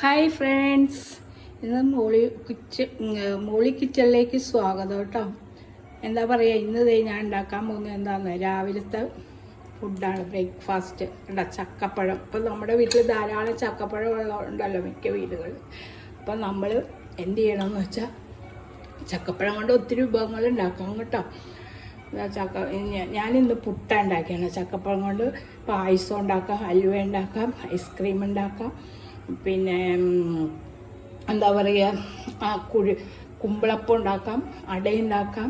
Hi friends ഇന്ന് മോളി കിച്ച മോളി കിച്ചണിലേക്ക് സ്വാഗതം കേട്ടോ. എന്താ പറയുക ഇന്ന് ഞാൻ ഉണ്ടാക്കാൻ പോകുന്നത് എന്താണെന്ന് രാവിലത്തെ ഫുഡാണ് ബ്രേക്ക്ഫാസ്റ്റ് ഉണ്ട ചക്കപ്പഴം. ഇപ്പം നമ്മുടെ വീട്ടിൽ ധാരാളം ചക്കപ്പഴം ഉണ്ടല്ലോ മിക്ക വീടുകളിൽ അപ്പം നമ്മൾ എന്ത് ചെയ്യണമെന്ന് വെച്ചാൽ ചക്കപ്പഴം കൊണ്ട് ഒത്തിരി വിഭവങ്ങൾ ഉണ്ടാക്കാം കേട്ടോ. ചക്ക ഞാനിന്ന് പുട്ട ഉണ്ടാക്കിയാണ്. ചക്കപ്പഴം കൊണ്ട് പായസം ഉണ്ടാക്കാം ഹൽവ ഉണ്ടാക്കാം ഐസ്ക്രീം ഉണ്ടാക്കാം. പിന്നെ എന്താ പറയുക ആ കുഴി കുമ്പിളപ്പം ഉണ്ടാക്കാം അടയുണ്ടാക്കാം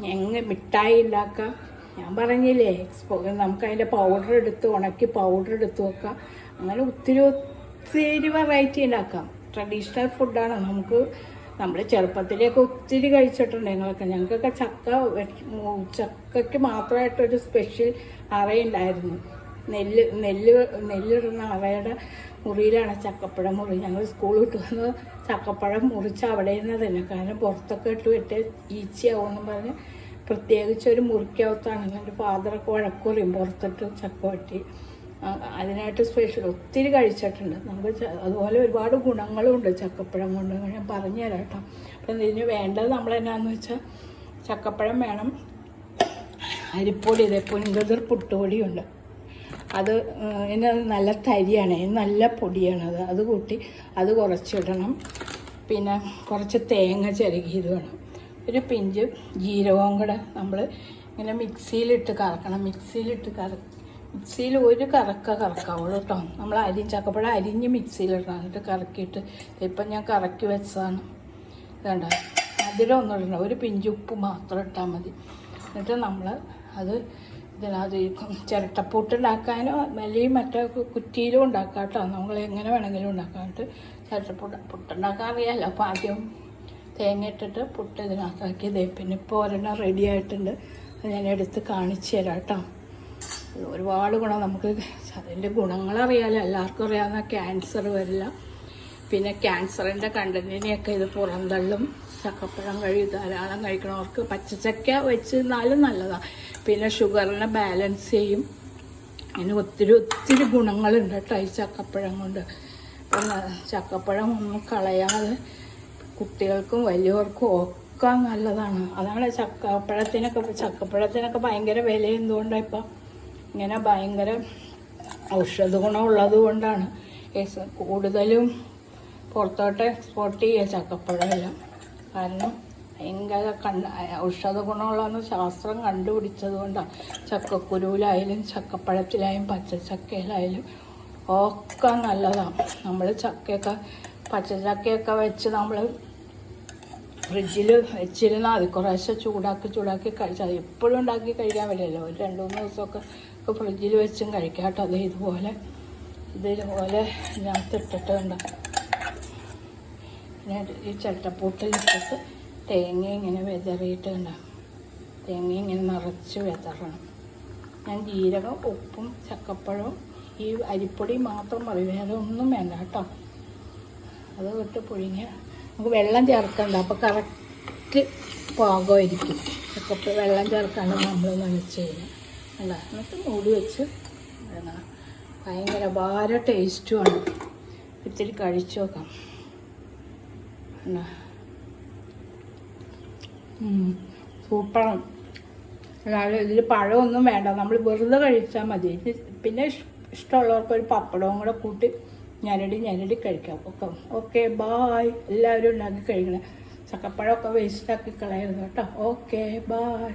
ഞങ്ങൾ മിഠായി ഉണ്ടാക്കാം. ഞാൻ പറഞ്ഞില്ലേ എക്സ്പോ നമുക്ക് അതിന്റെ പൗഡർ എടുത്ത് ഉണക്കി പൗഡർ എടുത്ത് വെക്കാം. അങ്ങനെ ഒത്തിരി ഒത്തിരി വെറൈറ്റി ഉണ്ടാക്കാം. ട്രഡീഷണൽ ഫുഡാണ് നമുക്ക് നമ്മൾ ചെറുപ്പത്തിലേക്ക് ഒത്തിരി കഴിച്ചിട്ടുണ്ട് ഞങ്ങളൊക്കെ. ഞങ്ങൾക്കൊക്കെ ചക്ക ചക്കയ്ക്ക് മാത്രമായിട്ടൊരു സ്പെഷ്യൽ അറയുണ്ടായിരുന്നു. നെല്ല് നെല്ല് നെല്ലിടുന്ന അറയുടെ മുറിയിലാണ് ചക്കപ്പഴം മുറി. ഞങ്ങൾ സ്കൂൾ വിട്ട് വന്ന് ചക്കപ്പഴം മുറിച്ച് അവിടെ നിന്ന് തന്നെ. കാരണം പുറത്തൊക്കെ ഇട്ട് വിട്ട് ഈച്ചയാവുമെന്ന് പറഞ്ഞ് പ്രത്യേകിച്ച് ഒരു മുറിക്കകത്താണ്. എന്റെ ഫാദറൊക്കെ വഴക്കുറിയും പുറത്തിട്ട് ചക്ക വെട്ടി. അതിനായിട്ട് സ്പെഷ്യൽ ഒത്തിരി കഴിച്ചിട്ടുണ്ട്. നമുക്ക് അതുപോലെ ഒരുപാട് ഗുണങ്ങളും ഉണ്ട് ചക്കപ്പഴം കൊണ്ട്. ഞാൻ പറഞ്ഞു തരാം കേട്ടോ. അപ്പം ഇതിന് വേണ്ടത് നമ്മൾ എന്നാന്ന് വെച്ചാൽ ചക്കപ്പഴം വേണം. അരിപ്പൊടി ഇതേ പുൻകതിർ പുട്ടുപൊടിയുണ്ട്. അത് ഇതിന്റെ നല്ല തരിയാണ് നല്ല പൊടിയാണ് അത്. കൂട്ടി അത് കുറച്ചിടണം. പിന്നെ കുറച്ച് തേങ്ങ ചിരകിയത് വേണം. ഒരു പിഞ്ച് ജീരകവും കൂടെ നമ്മൾ ഇങ്ങനെ മിക്സിയിലിട്ട് കറക്കണം. മിക്സിയിലിട്ട് കറ മിക്സിയിൽ ഒരു കറക്ക കറക്കാവുള്ളൂ കേട്ടോ. നമ്മൾ അരി ചക്കപ്പഴം അരിഞ്ഞ് മിക്സിയിലിടണം. എന്നിട്ട് കറക്കിയിട്ട് ഇപ്പം ഞാൻ കറക്കി വെച്ചതാണ്. വേണ്ട മധുരമൊന്നും ഇടണം ഒരു പിഞ്ച് ഉപ്പ് മാത്രം ഇട്ടാൽ മതി. എന്നിട്ട് നമ്മൾ അത് ഇതിനകത്ത് ചിരട്ടപ്പൂട്ട് ഉണ്ടാക്കാനോ അല്ലെങ്കിൽ മറ്റേ കുറ്റിയിലും ഉണ്ടാക്കാം കേട്ടോ. നമ്മൾ എങ്ങനെ വേണമെങ്കിലും ഉണ്ടാക്കാം. കേട്ടോ ചിരട്ടപ്പൂട്ട് പുട്ടുണ്ടാക്കാൻ അറിയാമല്ലോ അപ്പോൾ ആദ്യം തേങ്ങ ഇട്ടിട്ട് പുട്ട് ഇതിനകത്താക്കി ഇതേ. പിന്നെ ഇപ്പോൾ ഒരെണ്ണം റെഡി ആയിട്ടുണ്ട്. അത് ഞാൻ എടുത്ത് കാണിച്ചു തരാം കേട്ടോ. ഒരുപാട് ഗുണം നമുക്ക് അതിന്റെ ഗുണങ്ങളറിയാലോ. എല്ലാവർക്കും അറിയാവുന്ന ക്യാൻസർ വരില്ല. പിന്നെ ക്യാൻസറിന്റെ കണ്ടന്റിനെയൊക്കെ ഇത് പുറന്തള്ളും. ചക്കപ്പഴം കഴി ധാരാളം കഴിക്കണവർക്ക് പച്ചച്ചക്ക വെച്ച് തിന്നാലും നല്ലതാണ് പിന്നെ ഷുഗറിനെ ബാലൻസ് ചെയ്യും. അതിന് ഒത്തിരി ഒത്തിരി ഗുണങ്ങളുണ്ട് കേട്ടോ ഈ ചക്കപ്പഴം കൊണ്ട്. ചക്കപ്പഴം ഒന്നും കളയാതെ കുട്ടികൾക്കും വലിയവർക്കും ഒക്കെ നല്ലതാണ്. അതാണ് ചക്കപ്പഴത്തിനൊക്കെ ചക്കപ്പഴത്തിനൊക്കെ ഭയങ്കര വില എന്തുകൊണ്ടാണ് ഇപ്പം ഇങ്ങനെ ഭയങ്കര ഔഷധ ഗുണമുള്ളത് കൊണ്ടാണ്. കൂടുതലും പുറത്തോട്ട് എക്സ്പോർട്ട് ചെയ്യുക ചക്കപ്പഴമെല്ലാം. കാരണം ഭയങ്കര കണ്ട ഔഷധ ഗുണമുള്ളതെന്ന് ശാസ്ത്രം കണ്ടുപിടിച്ചത് കൊണ്ടാണ് ചക്കക്കുരുവിലായാലും ചക്കപ്പഴത്തിലായാലും പച്ചച്ചക്കയിലായാലും ഒക്കെ നല്ലതാണ് നമ്മൾ ചക്കയൊക്കെ പച്ചച്ചക്കയൊക്കെ വെച്ച് നമ്മൾ ഫ്രിഡ്ജിൽ വെച്ചിരുന്നാൽ മതി. കുറേശ്ശെ ചൂടാക്കി ചൂടാക്കി കഴിച്ചാൽ എപ്പോഴും ഉണ്ടാക്കി കഴിക്കാൻ പറ്റില്ലല്ലോ. ഒരു രണ്ട് മൂന്ന് ദിവസമൊക്കെ ഫ്രിഡ്ജിൽ വെച്ചും കഴിക്കാം കേട്ടോ അത് ഇതുപോലെ ഇതുപോലെ ഇതിനകത്ത് ഇട്ടിട്ട് പിന്നെ ഈ ചിരട്ടപ്പൂട്ടിലിട്ടിട്ട് തേങ്ങ ഇങ്ങനെ വിതറിയിട്ട് ഉണ്ട് തേങ്ങ ഇങ്ങനെ നിറച്ച് വിതറണം. ഞാൻ ജീരകം ഉപ്പും ചക്കപ്പഴവും ഈ അരിപ്പൊടി മാത്രം മതി. വേറെ ഒന്നും വേണ്ട കേട്ടോ. അത് വിട്ട് പുഴുങ്ങിയ നമുക്ക് വെള്ളം ചേർക്കണ്ട. അപ്പോൾ കറക്റ്റ് പാകമായിരിക്കും. ചക്കപ്പ വെള്ളം ചേർക്കാണ്ട് നമ്മൾ നനച്ച് കഴിഞ്ഞാൽ അല്ല എന്നിട്ട് മൂടി വെച്ച്. ഭയങ്കര ഭാര ടേസ്റ്റുമാണ് ഇത്തിരി കഴിച്ചു നോക്കാം. സൂപ്പറാണ് അതായത് ഇതിൽ പഴമൊന്നും വേണ്ട. നമ്മൾ വെറുതെ കഴിച്ചാൽ മതി. പിന്നെ ഇഷ്ടമുള്ളവർക്ക് ഒരു പപ്പടവും കൂടെ കൂട്ടി ഞരടി ഞരടി കഴിക്കാം. ഓക്കെ. Okay bye. എല്ലാവരും ഉണ്ടാക്കി കഴിക്കണേ. ചക്കപ്പഴമൊക്കെ വേസ്റ്റാക്കി കളയരുത് കേട്ടോ. Okay bye.